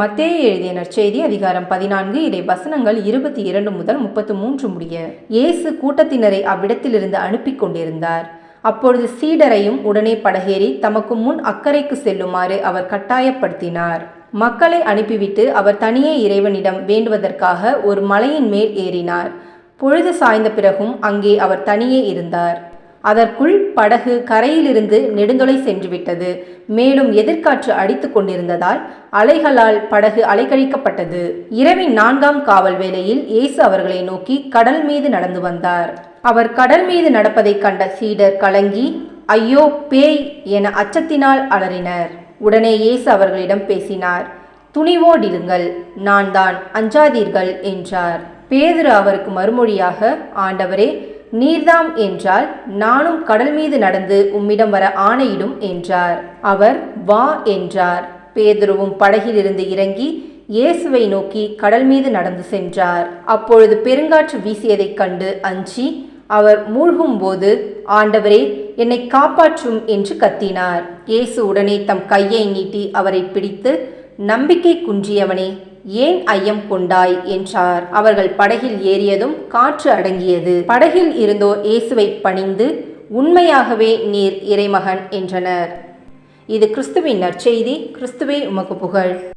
மத்தேயு எழுதிய நற்செய்தி அதிகாரம் பதினான்கு இதை வசனங்கள் இருபத்தி இரண்டு முதல் முப்பத்து மூன்று முடிய இயேசு கூட்டத்தினரை அவ்விடத்திலிருந்து அனுப்பி கொண்டிருந்தார். அப்பொழுது சீடரையும் உடனே படகேறி தமக்கு முன் அக்கறைக்கு செல்லுமாறு அவர் கட்டாயப்படுத்தினார். மக்களை அனுப்பிவிட்டு அவர் தனியே இறைவனிடம் வேண்டுவதற்காக ஒரு மலையின் மேல் ஏறினார். பொழுது சாய்ந்த பிறகும் அங்கே அவர் தனியே இருந்தார். அதற்குள் படகு கரையிலிருந்து நெடுந்தொலை சென்றுவிட்டது. மேலும் எதிர்காற்று அடித்து கொண்டிருந்ததால் அலைகளால் படகு அலைக்கழிக்கப்பட்டது இரவின் நான்காம் காவல் வேளையில் இயேசு அவர்களை நோக்கி கடல் மீது நடந்து வந்தார். அவர் கடல் மீது நடப்பதைக் கண்ட சீடர் கலங்கி ஐயோ பேய் என அச்சத்தினால் அலறினர். உடனே இயேசு அவர்களிடம் பேசினார் துணிவோடிருங்கள் நான் தான் அஞ்சாதீர்கள் என்றார். பேதுரு அவருக்கு மறுமொழியாக ஆண்டவரே நீர்தாம் என்றால் நானும் கடல் மீது நடந்து உம்மிடம் வர ஆணையிடும் என்றார். அவர் வா என்றார். பேதுருவும் படகிலிருந்து இறங்கி இயேசுவை நோக்கி கடல் மீது நடந்து சென்றார். அப்பொழுது பெருங்காற்று வீசியதைக் கண்டு அஞ்சி அவர் மூழ்கும்போது ஆண்டவரே என்னை காப்பாற்றும் என்று கத்தினார். இயேசு உடனே தம் கையை நீட்டி அவரை பிடித்து நம்பிக்கை குன்றியவனே ஏன் ஐயம் கொண்டாய்? என்றார். அவர்கள் படகில் ஏறியதும் காற்று அடங்கியது. படகில் இருந்தோர் இயேசுவை பணிந்து உண்மையாகவே நீர் இறைமகன் என்றனர். இது கிறிஸ்துவின் நற்செய்தி. கிறிஸ்துவே உமக்கு புகழ்.